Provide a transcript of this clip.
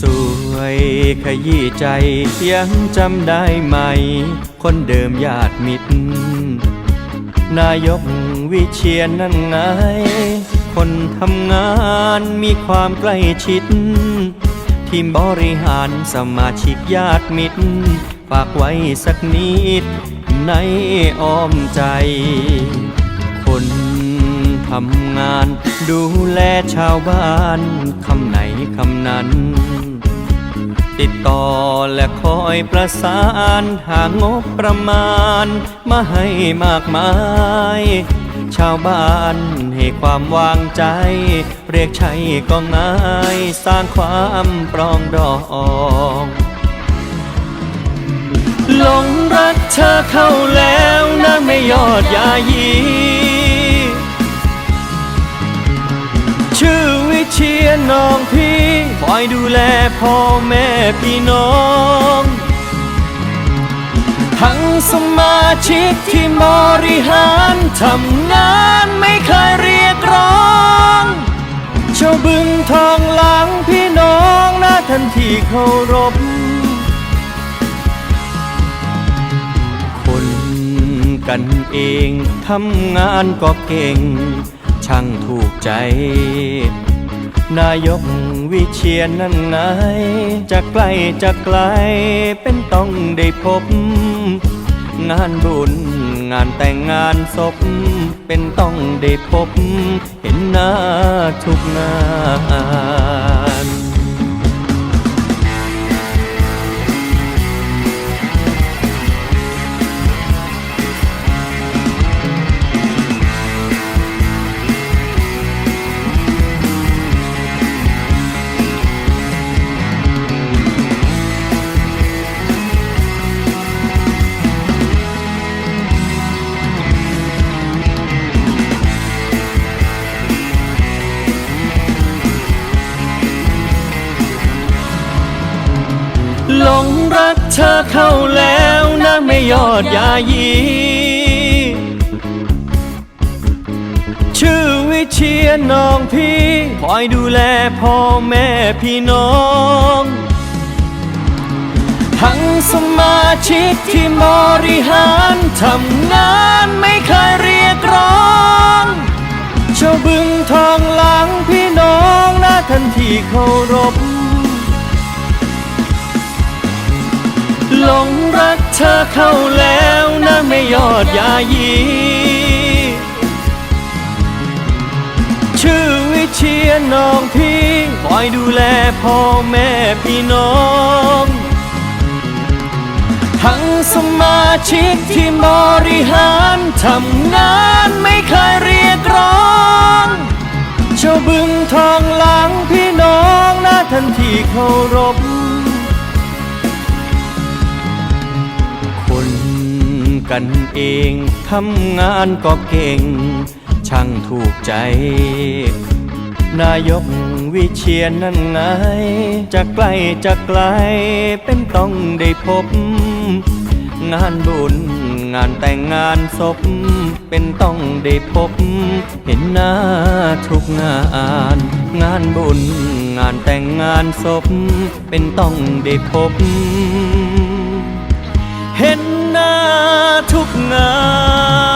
สวยขยี้ใจยังจำได้ไหม คนเดิมญาติมิตร นายกวิเชียนนั่นไง คนทำงานมีความใกล้ชิด ทีมบริหารสมาชิกญาติมิตร ฝากไว้สักนิด ในอ้อมใจ คนทำงาน ดูแลชาวบ้านคำไหนคำนั้น ติดต่อและคอยประสานหางบประมาณ มาให้มากมาย ชาวบ้านให้ความวางใจ เรียกใช้ก็ง่ายสร้างความปรองดองหลงรักเธอเข้าแล้วนะไม่ยอดยายี ชื่อวิเชียรน้องพี่คอยดูแลพ่อแม่พี่น้อง ทั้งสมาชิกที่บริหารทำงานไม่เคยเรียกร้องชาบึงทองหลังพี่น้องนะทันที่เคารพคนกันเองทำงานก็เก่ง ช่างถูกใจ นายกวิเชียนนั่นไงจะใกล้จะไกลเป็นต้องได้พบ งานบุญงานแต่งงานศพ เป็นต้องได้พบ เห็นหน้าทุกหน้า งรักเธอเข้าแล้วนะไม่ยอดยายี ชื่อวิเชียรน้องพี่คอยดูแลพ่อแม่พี่น้อง ทั้งสมาชิกที่บริหารทำงานไม่เคยเรียกร้องชาบึงทองหลังพี่น้องนะทันที่เคารพ เธอเข้าแล้วนะไม่ยอดยายี ชื่อวิเชียรน้องพี่คอยดูแลพ่อแม่พี่น้อง ทั้งสมาชิกที่บริหารทำงานไม่เคยเรียกร้องชาวบึงทองหลังพี่น้องนะทันที่เคารพ กันเองทำงานก็เก่ง ช่างถูกใจ นายกวิเชียนนั่นไง จะใกล้จะไกลเป็นต้องได้พบ งานบุญงานแต่งงานศพ เป็นต้องได้พบ เห็นหน้าทุกงาน งานบุญงานแต่งงานศพ เป็นต้องได้พบ เห็น ทุกงาน